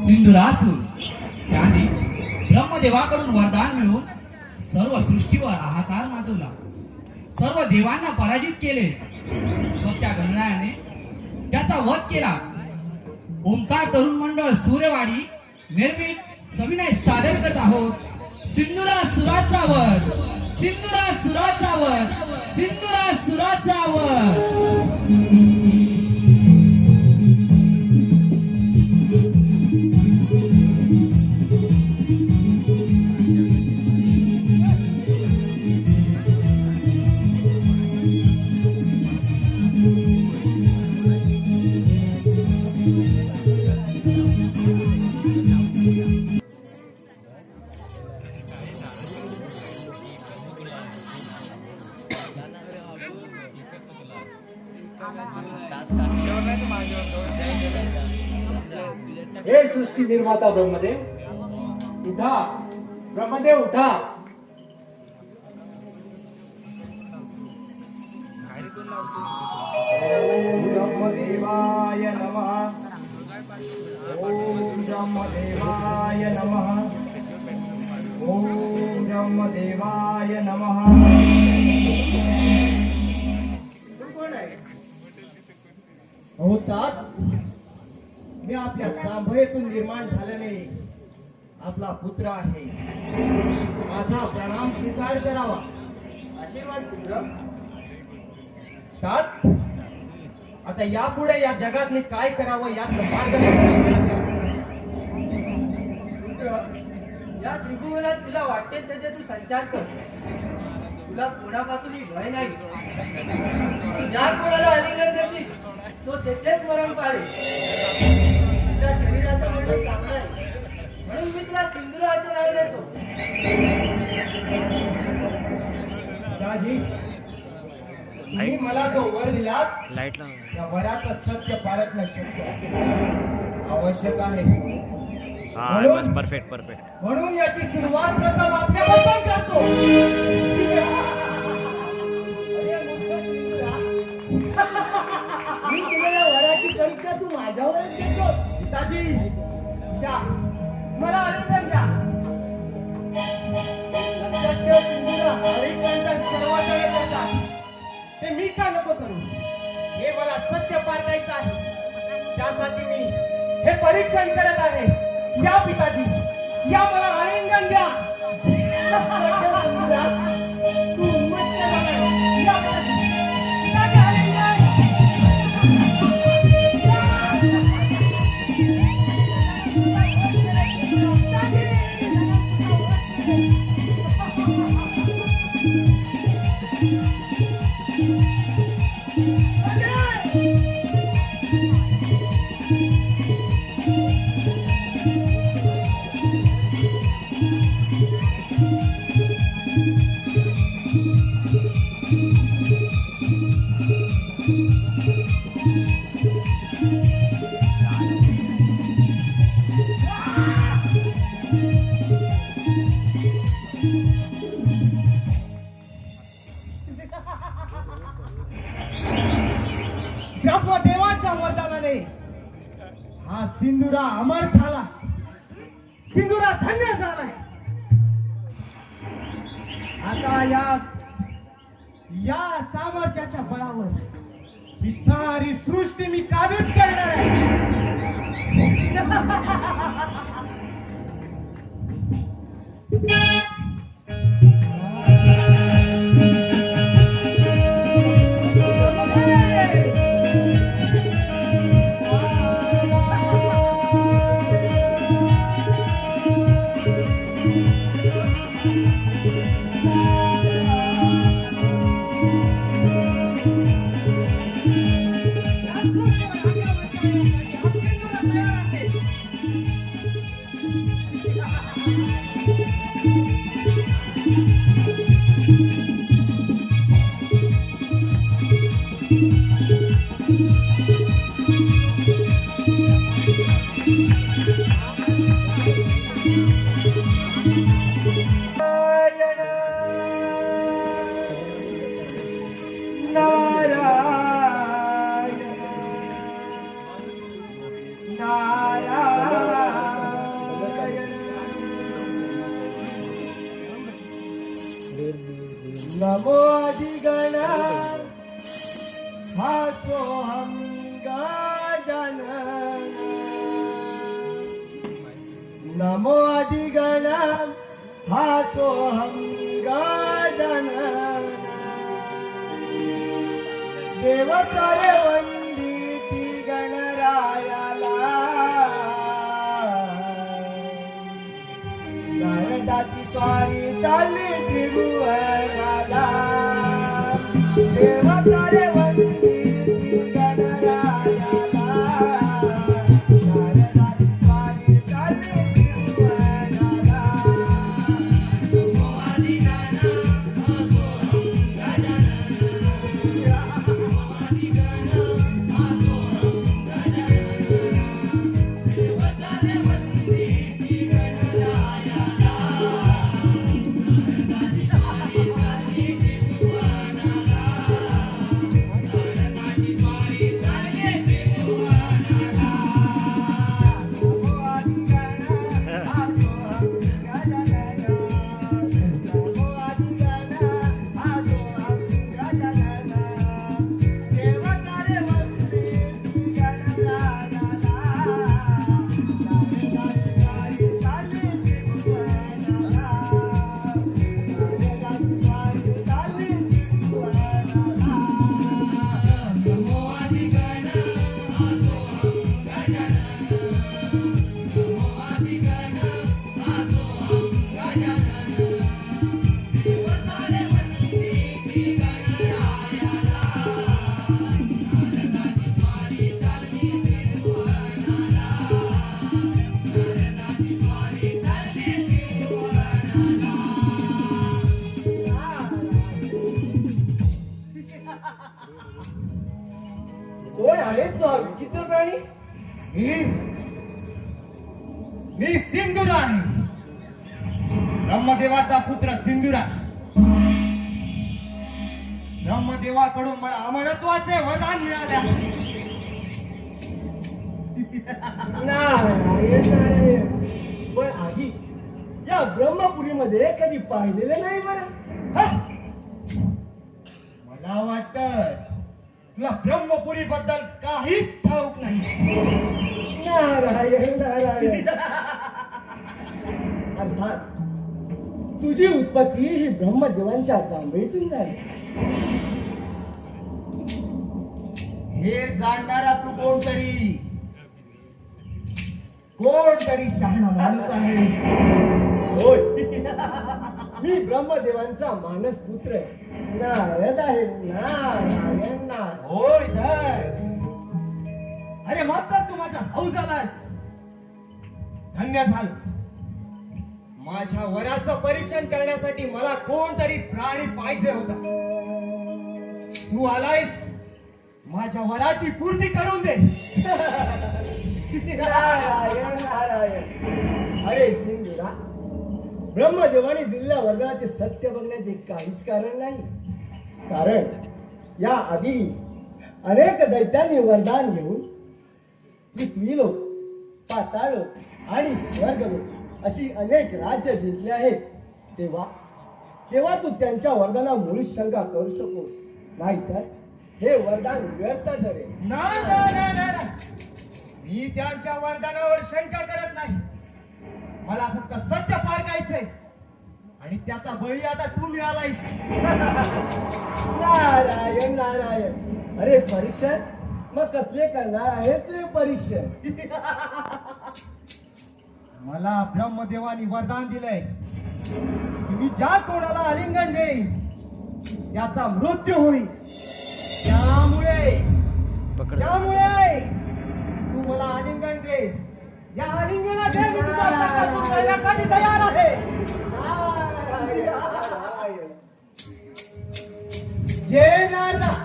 सिंधुरासूर त्याने ब्रह्मदेवाकडून वरदान मिळून सर्व सृष्टीवर हाहाकार माजवला. सर्व देवांना पराजित केले. मग त्या गणरायाने त्याचा वध केला. ओंकार तरुण मंडळ सूर्यवाडी निर्मित सविनय सादर करत आहोत. सिंधुरा सुराचा वध. सिंधुरा सुराचा वध. सिंधुरा सुराचा वध. हे सृष्टी निर्माता ब्रह्मदेव. उठा ब्रह्मदेव उठा. ब्रह्मदेवाय नमः. ओम ब्रह्मदेवाय नमः. ओम ब्रह्मदेवाय नमः. अहो मी आपल्या जांभळीतून निर्माण झाल्याने आपला पुत्र आहे. माझा प्रणाम स्वीकार करावा. आशीर्वाद पुत्र. तात आता यापुढे या जगात मी काय करावं याचं मार्गदर्शन पुत्र या त्रिभुवनात तुला वाटते त्याचे तू संचार कर. तुला कोणापासूनही भय नाही. ज्या कोणाला अलिंगन देतील तो तेथेच मरण पाडेल तुझ्या शरीराचं मंडळ चांगलं आहे. म्हणून मी तुला सिंधुरा असं नाव देतो. दाजी तुम्ही मला जो वर दिलात लाइट त्या वराचं सत्य पाळणं शक्य. आवश्यक आहे. हा बस परफेक्ट परफेक्ट म्हणून याची सुरुवात प्रथम आपल्यापासून करतो. का तू माझ्यावरच घेतो पिताजी द्या मला आनंद द्या. लक्षात ठेव सर्वांकडे करतात ते मी का नको करू? हे मला सत्य पाळायचं आहे. त्यासाठी मी हे परीक्षण करत आहे. या पिताजी या मला आलिंगन द्या. सिंधुरा धन्य झालाय आता या या सामर्थ्याच्या बळावर ही सारी सृष्टी मी काबीज करणार आहे. नमो अधिगण हा गजन। नमो अधिगण हा सोहम गजानन देव सारे वंदिती गणरायाला। नारदाची स्वारी चालली त्रिभुवनाला कोण आहेस तो हा विचित्र प्राणी? मी? मी सिंधुरा आहे ब्रह्मदेवाचा पुत्र सिंधुरा ब्रह्मदेवाकडून मला अमरत्वाचे वरदान मिळाले पण आधी या ब्रह्मपुरीमध्ये कधी पाहिलेले नाही बरं? हा? मला वाटत तुला ब्रह्मपुरी बद्दल काहीच ठाऊक नाही. नारायण नारायण. अर्थात तुझी उत्पत्ती ही ब्रह्मदेवांच्या जांभळीतून झाली. हे जाणणारा तू कोणतरी? कोणतरी शहाणा माणूस आहेस. होय. मी ब्रह्मदेवांचा मानस पुत्र नारद आहे. नारायण नारायण. होय तर अरे मात्र तू माझा भाऊ झालास धन्य झालं. माझ्या वराचं परीक्षण करण्यासाठी मला कोणतरी प्राणी पाहिजे होता. तू आलायस. माझ्या वराची पूर्ती करून दे. नारायण नारायण. अरे सिंधुरा. ब्रह्मदेवाने दिलेल्या वर्गाचे सत्य बघण्याचे काहीच कारण नाही. कारण या आधी अनेक दैत्यांनी वरदान घेऊन पृथ्वी लोक पाताळ लोक आणि स्वर्ग लोक अशी अनेक राज्य जिंकली आहेत. तेव्हा तेव्हा तू त्यांच्या वरदानामुळे शंका करू शकोस. नाहीतर हे वरदान व्यर्थ ठरेल. ना नाही, मी त्यांच्या वरदानावर शंका करत नाही. मला फक्त सत्य पाळायचंय आणि त्याचा बळी आता तू मिळालायस. नारायण नारायण. अरे परीक्षण मग कसले करणार आहे तुझे परीक्षण मला ब्रह्मदेवानी वरदान दिलंय की मी ज्या कोणाला आलिंगन देईन त्याचा मृत्यू होईल. त्यामुळे त्यामुळे तू मला आलिंगन या आलिंगनाचे मी तुझा चकाचूक करण्यासाठी तयार आहे येणार नारायण.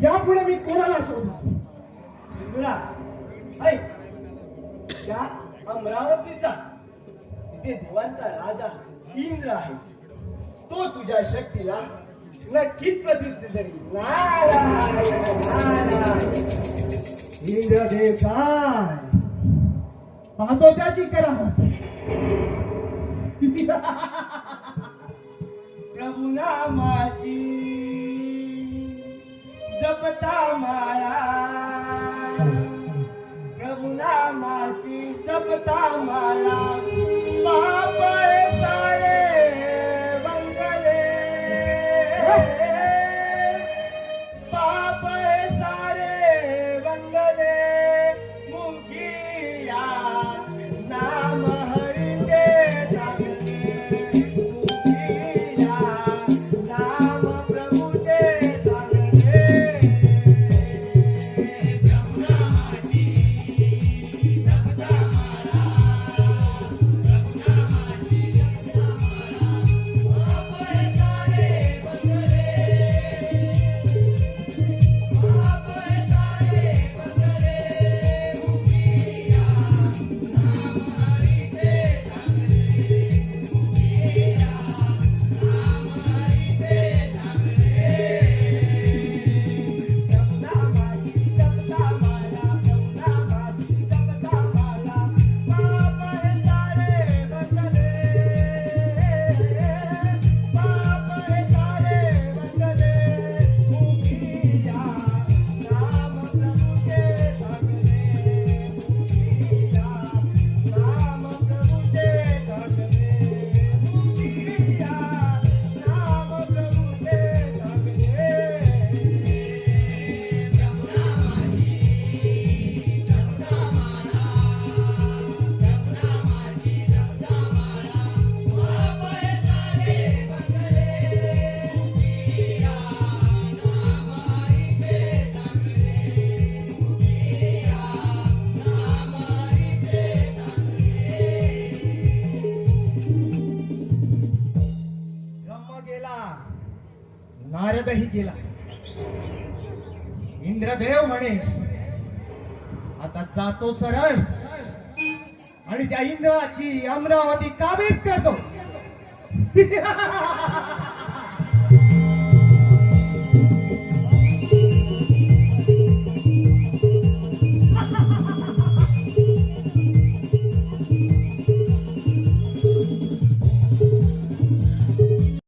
यापुढे मी कोणाला शोधा? सिंधुरा ऐक. या अमरावतीचा तिथे देवांचा राजा इंद्र आहे. तो तुझ्या शक्तीला नक्कीच प्रतीत करील. नारायण इंद्रदेव काय? पाहतो त्याची करामत. इंद्रदेव म्हणे आता जातो सरळ आणि त्या इंद्राची अमरावती काबीज करतो.